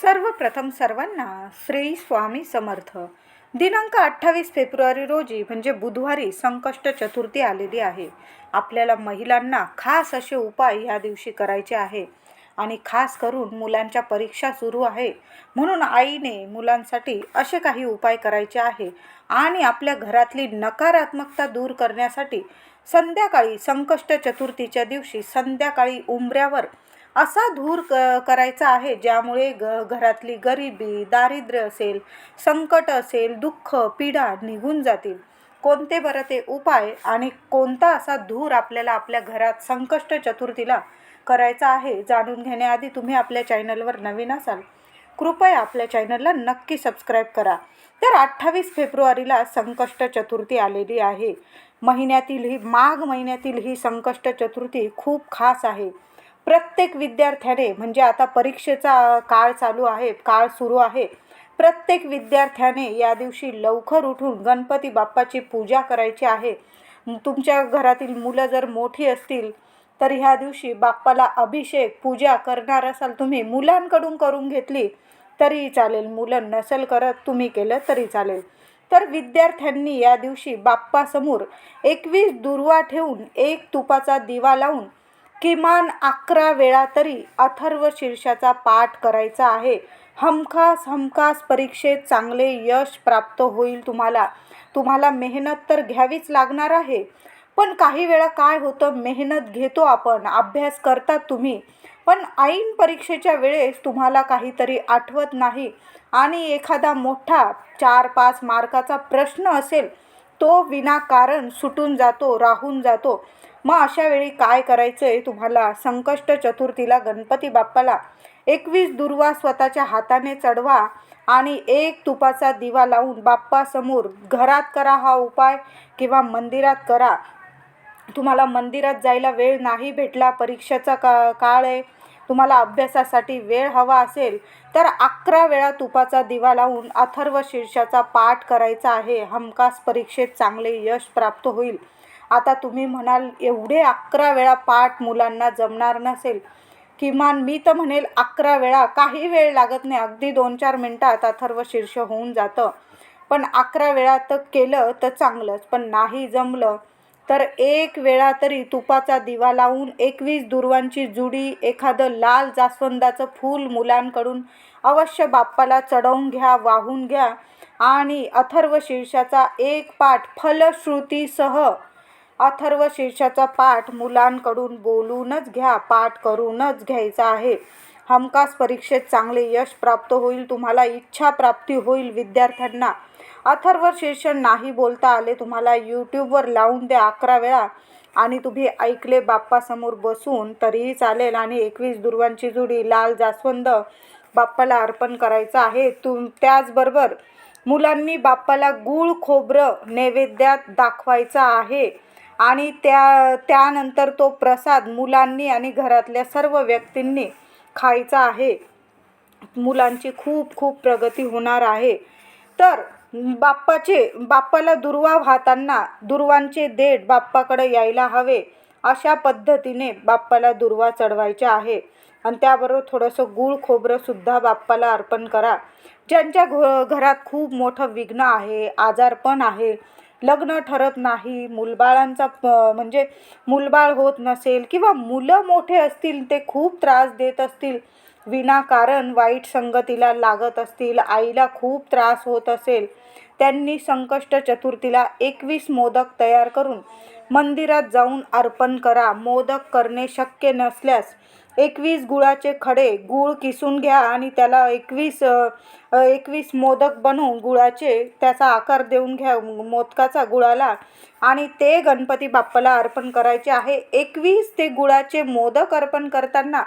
सर्वप्रथम सर्वांना श्री स्वामी समर्थ. दिनांक अठ्ठावीस फेब्रुवारी रोजी म्हणजे बुधवारी संकष्ट चतुर्थी आलेली आहे. आपल्याला महिलांना खास असे उपाय या दिवशी करायचे आहे. आणि खास करून मुलांच्या परीक्षा सुरू आहे. म्हणून आईने मुलांसाठी असे काही उपाय करायचे आहे. आणि आपल्या घरातली नकारात्मकता दूर करण्यासाठी संध्याकाळी संकष्ट चतुर्थीच्या दिवशी संध्याकाळी उंबऱ्यावर असा धूर क करायचा आहे ज्यामुळे ग घरातली गरिबी दारिद्र्य असेल संकट असेल दुःख पीडा निघून जातील. कोणते बरं ते उपाय आणि कोणता असा धूर आपल्याला आपल्या घरात संकष्ट चतुर्थीला करायचा आहे जाणून घेण्याआधी तुम्ही आपल्या चॅनलवर नवीन असाल कृपया आपल्या चॅनलला नक्की सबस्क्राईब करा. तर अठ्ठावीस फेब्रुवारीला संकष्ट चतुर्थी आलेली आहे. महिन्यातील ही माघ महिन्यातील ही संकष्ट चतुर्थी खूप खास आहे. प्रत्येक विद्यार्थ्याने म्हणजे आता परीक्षेचा काळ चालू आहे काळ सुरू आहे प्रत्येक विद्यार्थ्याने या दिवशी लवकर उठून गणपती बाप्पाची पूजा करायची आहे. तुमच्या घरातील मुलं जर मोठी असतील तर ह्या दिवशी बाप्पाला अभिषेक पूजा करणार असाल तुम्ही मुलांकडून करून घेतली तरीही चालेल. मुलं नसेल करत तुम्ही केलं तरी चालेल. तर विद्यार्थ्यांनी या दिवशी बाप्पासमोर एकवीस दुर्वा ठेवून एक तुपाचा दिवा लावून किमान अकरा वेळा तरी अथर्व शीर्षाचा पाठ करायचा आहे. हमखास हमखास परीक्षेत चांगले यश प्राप्त होईल तुम्हाला. तुम्हाला मेहनत तर घ्यावीच लागणार आहे. पण काही वेळा काय होतं मेहनत घेतो आपण अभ्यास करतात तुम्ही. पण ऐन परीक्षेच्या वेळेस तुम्हाला काहीतरी आठवत नाही आणि एखादा मोठा चार पाच मार्काचा प्रश्न असेल तो विनाकारण सुटून जातो राहून जातो. मग अशा वेळी काय करायचं आहे तुम्हाला? संकष्ट चतुर्थीला गणपती बाप्पाला एकवीस दुर्वा स्वतःच्या हाताने चढवा आणि एक तुपाचा दिवा लावून बाप्पासमोर घरात करा हा उपाय किंवा मंदिरात करा. तुम्हाला मंदिरात जायला वेळ नाही भेटला परीक्षेचा का काळ आहे. तुम्हाला अभ्यासासाठी वेळ हवा असेल तर अकरा वेळा तुपाचा दिवा लावून अथर्व शीर्षाचा पाठ करायचा आहे. हमखास परीक्षेत चांगले यश प्राप्त होईल. आता तुम्ही म्हणाल एवढे अकरा वेळा पाठ मुलांना जमणार नसेल. किमान मी तर म्हणेल अकरा वेळा काही वेळ लागत नाही. अगदी दोन चार मिनटात अथर्व शीर्ष होऊन जातं. पण अकरा वेळा तर केलं तर चांगलंच पण नाही जमलं तर एक वेळा तरी तुपाचा दिवा लावून एकवीस दुर्वांची जुडी एखादं लाल जास्वंदाचं फूल मुलांकडून अवश्य बाप्पाला चढवून घ्या वाहून घ्या आणि अथर्व शीर्षाचा एक पाठ फलश्रुतीसह अथर्व शीर्षाचा पाठ मुलांकडून बोलूनच घ्या पाठ करूनच घ्यायचा आहे. हमखास परीक्षेत चांगले यश प्राप्त होईल तुम्हाला इच्छा प्राप्ती होईल विद्यार्थ्यांना. अथर्व शीर्षण नाही बोलता आले. तुम्हाला यूट्यूबवर लावून द्या अकरा वेळा. आणि तुम्ही ऐकले बाप्पासमोर बसून तरीही चालेल. आणि एकवीस दुर्वांची जुडी लाल जास्वंद बाप्पाला अर्पण करायचं आहे. तुम त्याचबरोबर मुलांनी बाप्पाला गूळ खोबरं नैवेद्यात दाखवायचं आहे. आणि त्या त्यानंतर तो प्रसाद मुलांनी आणि घरातल्या सर्व व्यक्तींनी खायचा आहे. मुलांची खूप खूप प्रगती होणार आहे. तर बाप्पाचे बाप्पाला दुर्वा वाहताना दुर्वांचे देठ बाप्पाकडे यायला हवे अशा पद्धतीने बाप्पाला दुर्वा चढवायचे आहे. आणि त्याबरोबर थोडंसं गूळ खोबरंसुद्धा बाप्पाला अर्पण करा. ज्यांच्या घ घरात खूप मोठं विघ्न आहे आजारपण आहे लग्न ठरत नाही मुलबाळांचा म्हणजे मुलबाळ होत नसेल किंवा मुलं मोठे असतील ते खूप त्रास देत असतील विनाकारण वाईट संगतीला लागत असतील आईला खूप त्रास होत असेल त्यांनी संकष्ट चतुर्थीला एकवीस मोदक तयार करून मंदिरात जाऊन अर्पण करा. मोदक करणे शक्य नसल्यास एकवीस गुळाचे खडे गूळ किसून घ्या आणि त्याला एकवीस एकवीस मोदक बनवून गुळाचे त्याचा आकार देऊन घ्या. मोदकाचा गुळाला आणि ते गणपती बाप्पाला अर्पण करायचे आहे. एकवीस ते गुळाचे मोदक अर्पण करताना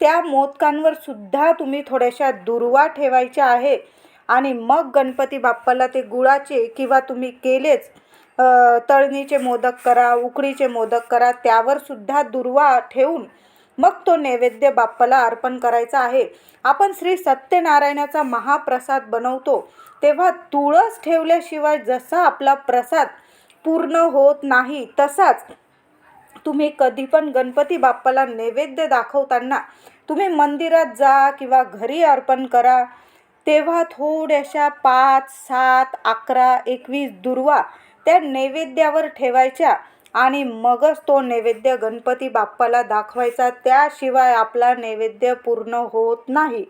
त्या मोदकांवर सुद्धा तुम्ही थोड्याशा दुर्वा ठेवायच्या आहे आणि मग गणपती बाप्पाला ते गुळाचे किंवा तुम्ही केलेच तळणीचे मोदक करा उकडीचे मोदक करा त्यावर सुद्धा दुर्वा ठेवून मग तो नैवेद्य बाप्पाला अर्पण करायचा आहे. आपण श्री सत्यनारायणाचा महाप्रसाद बनवतो तेव्हा तुळस ठेवल्याशिवाय जसा आपला प्रसाद पूर्ण होत नाही तसाच तुम्ही कधी पण गणपती बाप्पाला नैवेद्य दाखवताना तुम्ही मंदिरात जा किंवा घरी अर्पण करा. तेव्हा थोड्याशा पाच सात अकरा एकवीस दुर्वा त्या नैवेद्यावर ठेवायच्या. आणि मगच तो नैवेद्य गणपती बाप्पाला दाखवायचा त्याशिवाय आपला नैवेद्य पूर्ण होत नाही.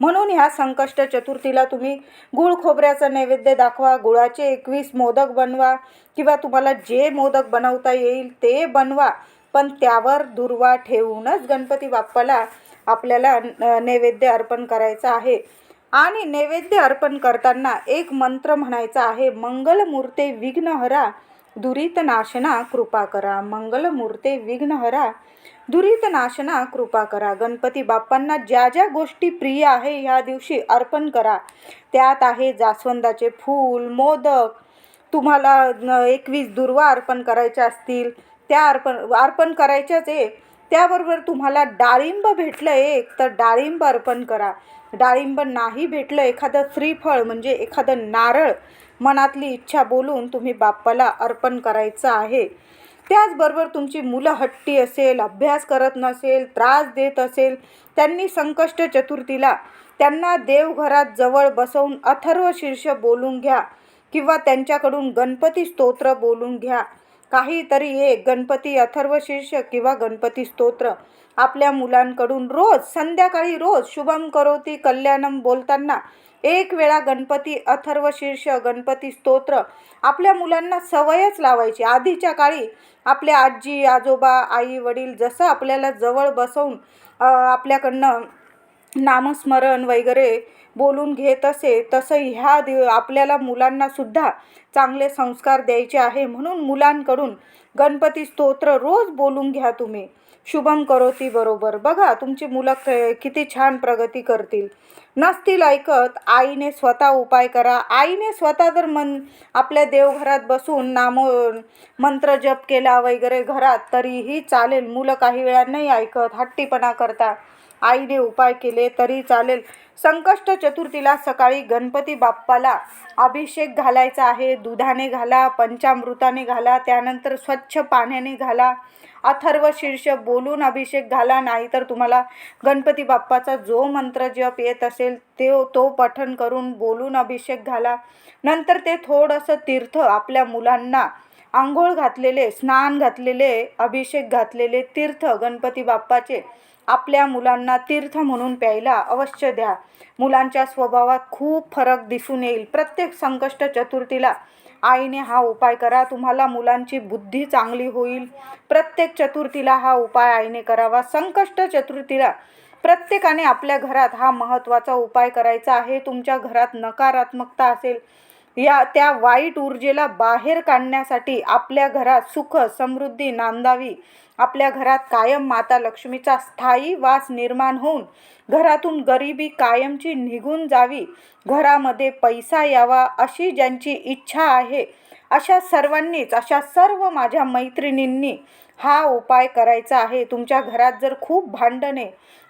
म्हणून ह्या संकष्ट चतुर्थीला तुम्ही गुळ खोबऱ्याचा नैवेद्य दाखवा गुळाचे एकवीस मोदक बनवा किंवा तुम्हाला जे मोदक बनवता येईल ते बनवा. पण त्यावर दुर्वा ठेवूनच गणपती बाप्पाला आपल्याला नैवेद्य अर्पण करायचं आहे. आणि नैवेद्य अर्पण करताना एक मंत्र म्हणायचा आहे मंगलमूर्ते विघ्नहरा दुरितनाशना कृपा करा. मंगलमूर्ते विघ्नहरा दुरितनाशना कृपा करा. गणपती बाप्पांना ज्या ज्या गोष्टी प्रिय आहे ह्या दिवशी अर्पण करा. त्यात आहे जास्वंदाचे फूल मोदक. तुम्हाला एकवीस दुर्वा अर्पण करायच्या असतील त्या अर्पण अर्पण करायच्याच आहे. त्याबरोबर तुम्हाला डाळिंब भेटलं एक तर डाळिंब अर्पण करा. डाळिंब नाही भेटलं एखादं श्रीफळ म्हणजे एखादं नारळ. मनातली इच्छा बोलून तुम्ही बाप्पाला अर्पण करायचं आहे. त्याचबरोबर तुमची मुलं हट्टी असेल अभ्यास करत नसेल त्रास देत असेल त्यांनी संकष्ट चतुर्थीला त्यांना देवघरात जवळ बसवून अथर्व शीर्ष बोलून घ्या किंवा त्यांच्याकडून गणपती स्तोत्र बोलून घ्या. काहीतरी एक गणपती अथर्व शीर्ष किंवा गणपती स्तोत्र आपल्या मुलांकडून रोज संध्याकाळी रोज शुभम करोती कल्याणम बोलताना एक वेळा गणपती अथर्व शीर्ष गणपती स्तोत्र. आपल्या मुलांना सवयच लावायची. आधीच्या काळी आपल्या आजी आजोबा आई वडील जसं आपल्याला जवळ बसवून आपल्याकडनं नामस्मरण वगैरे बोलून घेत असे तसं ह्या दिव आपल्याला मुलांनासुद्धा चांगले संस्कार द्यायचे आहे. म्हणून मुलांकडून गणपती स्तोत्र रोज बोलून घ्या तुम्ही. शुभम करोती बरोबर. बघा तुमची मुलं किती छान प्रगती करतील. नसतील ऐकत आईने स्वतः उपाय करा. आईने स्वतः जर मन आपल्या देवघरात बसून नामो मंत्र जप केला वगैरे घरात तरीही चालेल. मुलं काही वेळा नाही ऐकत हट्टीपणा करता आईने उपाय केले तरी चालेल. संकष्ट चतुर्थीला सकाळी गणपती बाप्पाला अभिषेक घालायचा आहे. दुधाने घाला पंचामृताने घाला त्यानंतर स्वच्छ पाण्याने घाला. अथर्व शीर्ष बोलून अभिषेक घाला नाहीतर तुम्हाला गणपती बाप्पाचा जो मंत्र जप येत असेल ते तो पठण करून बोलून अभिषेक घाला. नंतर ते थोडंसं तीर्थ आपल्या मुलांना आंघोळ घातलेले स्नान घातलेले अभिषेक घातलेले तीर्थ गणपती बाप्पाचे आपल्या मुलांना तीर्थ म्हणून प्यायला अवश्य द्या. मुलांच्या स्वभावात खूप फरक दिसून येईल. प्रत्येक संकष्ट चतुर्थीला आईने हा उपाय करा. तुम्हाला मुलांची बुद्धी चांगली होईल. प्रत्येक चतुर्थीला हा उपाय आईने करावा. संकष्ट चतुर्थीला प्रत्येकाने आपल्या घरात हा महत्त्वाचा उपाय करायचा आहे. तुमच्या घरात नकारात्मकता असेल. या त्या वाईट ऊर्जेला बाहेर काढण्यासाठी आपल्या घरात सुख समृद्धी नांदावी आपल्या घरात कायम माता लक्ष्मीचा स्थायी वास निर्माण होऊन घरातून गरिबी कायमची निघून जावी घरामध्ये पैसा यावा अशी ज्यांची इच्छा आहे अशा सर्वांनीच अशा सर्व माझ्या मैत्रिणींनी हा उपाय करायचा आहे. तुमच्या घरात जर खूप भांडणे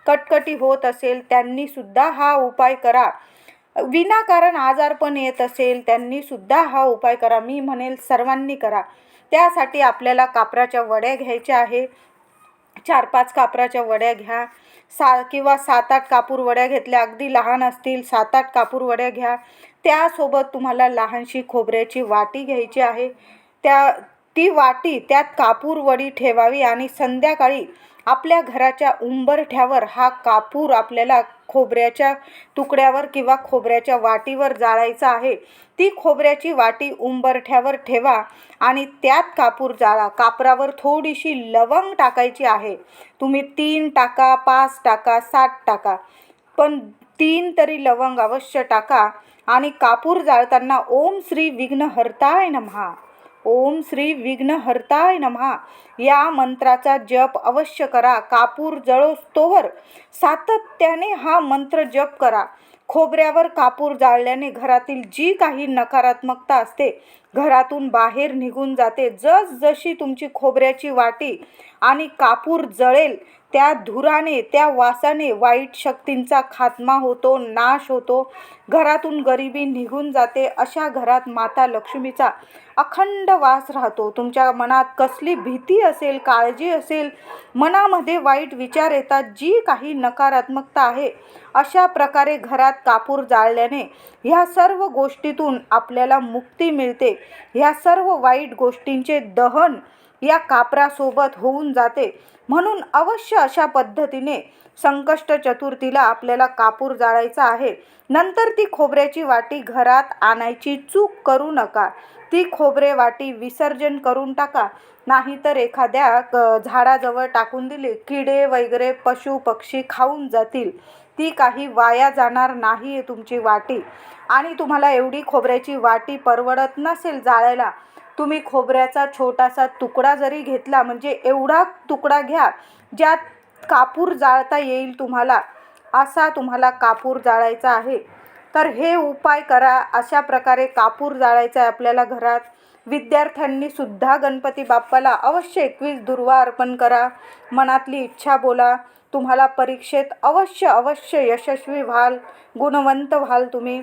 कटकटी होत असेल त्यांनीसुद्धा हा उपाय करा. विनाकारण आजारपण येत असेल त्यांनीसुद्धा हा उपाय करा. मी म्हणेल सर्वांनी करा. त्यासाठी आपल्याला कापराच्या वड्या घ्यायच्या आहे चार पाच कापराच्या वड्या घ्या. सा किंवा सात आठ कापूर वड्या घेतल्या. अगदी लहान असतील सात आठ कापूर वड्या घ्या. त्यासोबत तुम्हाला लहानशी खोबऱ्याची वाटी घ्यायची आहे. त्या ती वाटी त्यात कापूर वडी ठेवावी आणि संध्याकाळी आपल्या घराच्या उंबरठ्यावर हा कापूर आपल्याला खोबऱ्याच्या तुकड्यावर किंवा खोबऱ्याच्या वाटीवर जाळायचा आहे. ती खोबऱ्याची वाटी उंबरठ्यावर ठेवा आणि त्यात कापूर जाळा. कापरावर थोडीशी लवंग टाकायची आहे. तुम्ही तीन टाका पाच टाका सात टाका. पण तीन तरी लवंग अवश्य टाका आणि कापूर जाळताना ओम श्री विघ्नहर्ताय नमहा. ओम श्री विघ्नहर्ताय नमहा. या मंत्राचा जप अवश्य करा. कापूर जळोस्तोवर सातत्याने हा मंत्र जप करा. खोबऱ्यावर कापूर जाळल्याने घरातील जी काही नकारात्मकता असते घरातून बाहेर निघून जाते. जस जशी तुमची खोबऱ्याची वाटी आणि कापूर जळेल त्या धुराने त्या वासाने वाईट शक्तींचा खात्मा होतो नाश होतो. घरातून गरिबी निघून जाते. अशा घरात माता लक्ष्मीचा अखंड वास राहतो. तुमच्या मनात कसली भीती असेल काळजी असेल मनामध्ये वाईट विचार येतात जी काही नकारात्मकता आहे अशा प्रकारे घरात कापूर जाळल्याने ह्या सर्व गोष्टीतून आपल्याला मुक्ती मिळते. ह्या सर्व वाईट गोष्टींचे दहन या कापरासोबत होऊन जाते. म्हणून अवश्य अशा पद्धतीने संकष्ट चतुर्थीला आपल्याला कापूर जाळायचा आहे. नंतर ती खोबऱ्याची वाटी घरात आणायची. चूक करू नका. ती खोबरे वाटी विसर्जन करून टाका. नाहीतर एखाद्या क झाडाजवळ टाकून दिली किडे वगैरे पशु पक्षी खाऊन जातील. ती काही वाया जाणार नाही आहे तुमची वाटी. आणि तुम्हाला एवढी खोबऱ्याची वाटी परवडत नसेल जाळायला तुम्ही खोबऱ्याचा छोटासा तुकडा जरी घेतला म्हणजे एवढा तुकडा घ्या ज्यात कापूर जाळता येईल तुम्हाला असा तुम्हाला कापूर जाळायचा आहे. तर हे उपाय करा. अशा प्रकारे कापूर जाळायचा आहे आपल्याला घरात. विद्यार्थ्यांनी सुद्धा गणपती बाप्पाला अवश्य एकवीस दुर्वा अर्पण करा. मनातली इच्छा बोला. तुम्हाला परीक्षेत अवश्य अवश्य यशस्वी व्हाल गुणवंत व्हाल तुम्ही.